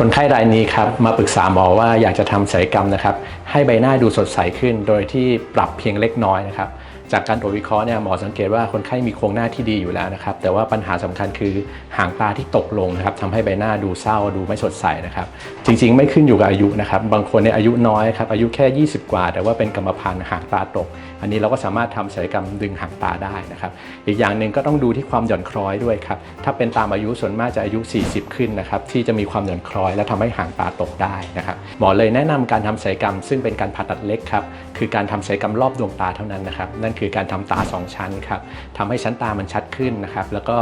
คนไข้รายนี้ครับมาปรึกษาหมอว่าอยากจะทำศัลยกรรมนะครับให้ใบหน้าดูสดใสขึ้น โดยที่ปรับเพียงเล็กน้อยนะครับ จากการตรวจวิเคราะห์เนี่ยหมอสังเกตว่าคนไข้มีโครงหน้าที่ดีอยู่แล้วนะครับ แต่ว่าปัญหาสำคัญคือหางตาที่ตกลงนะครับทำให้ใบหน้าดูเศร้าดูไม่สดใสนะครับจริงๆ ไม่ขึ้นอยู่กับอายุนะครับบางคนเนี่ยอายุน้อยครับอายุแค่ 20 กว่า แต่ว่าเป็นกรรมพันธุ์หางตาตก อันนี้เราก็สามารถทำศัลยกรรมดึงหางตาได้นะครับอีกอย่างหนึ่งก็ต้องดูที่ความหย่อนคล้อยด้วยครับถ้าเป็นตามอายุส่วนมากจะอายุ 40 ขึ้นนะครับที่จะมีความหย่อนคล้อย และทำให้หางตาตกได้นะครับหมอเลยแนะนำการทำศัลยกรรม ซึ่งเป็นการผ่าตัดเล็กครับคือการทำศัลยกรรมรอบดวงตาเท่านั้นนะครับนั่นคือการทำตา 2 ชั้นครับทำให้ชั้นตามันชัดขึ้นนะครับแล้วก็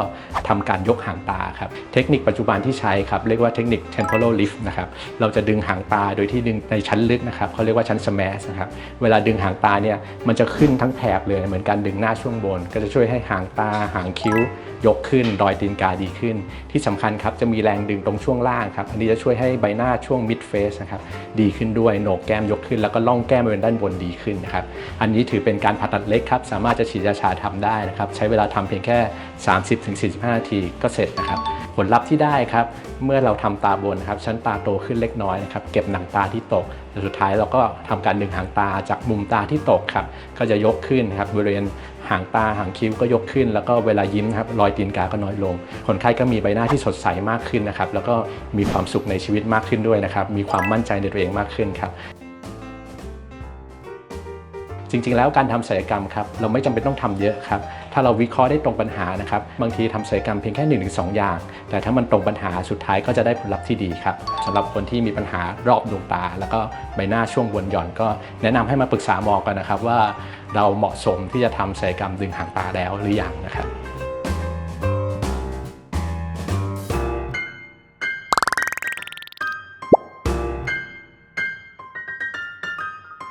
ทำการยกหางตาครับเทคนิคปัจจุบันที่ใช้ครับเรียกว่าเทคนิค temporal lift นะครับเราจะดึงหางตาโดยที่ดึงในชั้นลึกนะครับเขาเรียกว่าชั้น smash นะครับเวลาดึงหางตาเนี่ยมันจะขึ้นทั้งแถบเลยเหมือนการดึงหน้าช่วงบน ก็จะช่วยให้หางตาหางคิ้วยกขึ้นรอยตีนกาดีขึ้น ที่สำคัญครับจะมีแรงดึงตรงช่วงล่างครับอันนี้จะช่วยให้ใบหน้าช่วง mid face นะครับดีขึ้นด้วยโหนกแก้มยกขึ้น แล้วก็ล่องแก้มบริเวณด้านบนดีขึ้นนะครับอันนี้ถือเป็นการผ่าตัดเล็กครับสามารถจะฉีดยาชาทำได้นะครับใช้เวลาทำเพียงแค่ 30-45 นาทีก็เสร็จนะครับผลลัพธ์ที่ได้ครับเมื่อเราทำตาบนนะครับชั้นตาโตขึ้นเล็กน้อยนะครับเก็บหนังตาที่ตกและสุดท้ายเราก็ทำการดึงหางตาจากมุมตาที่ตกครับก็จะยกขึ้นครับบริเวณหางตาหางคิ้วก็ยกขึ้น แล้วก็เวลายิ้มนครับรอยตีนกาก็น้อยลง คนไข้ก็มีใบหน้าที่สดใสมากขึ้นนะครับแล้วก็มีความสุขในชีวิตมากขึ้นด้วยนะครับมีความมั่นใจในตัวเองมากขึ้นครับ จริง ๆ แล้วการทำศัลยกรรมครับเราไม่จำเป็นต้องทำเยอะครับถ้าเราวิเคราะห์ได้ตรงปัญหานะครับบางทีทำศัลยกรรมเพียงแค่1นถึงสอย่าง แต่ถ้ามันตรงปัญหาสุดท้ายก็จะได้ผลลัพธ์ที่ดีครับสำหรับคนที่มีปัญหารอบดวงตา แล้วก็ใบหน้าช่วงวนหย่อน ก็แนะนำให้มาปรึกษาหมอกันนะครับว่า เราเหมาะสมที่จะทำศัลยกรรมดึงหางตาแล้วหรือยังนะครับ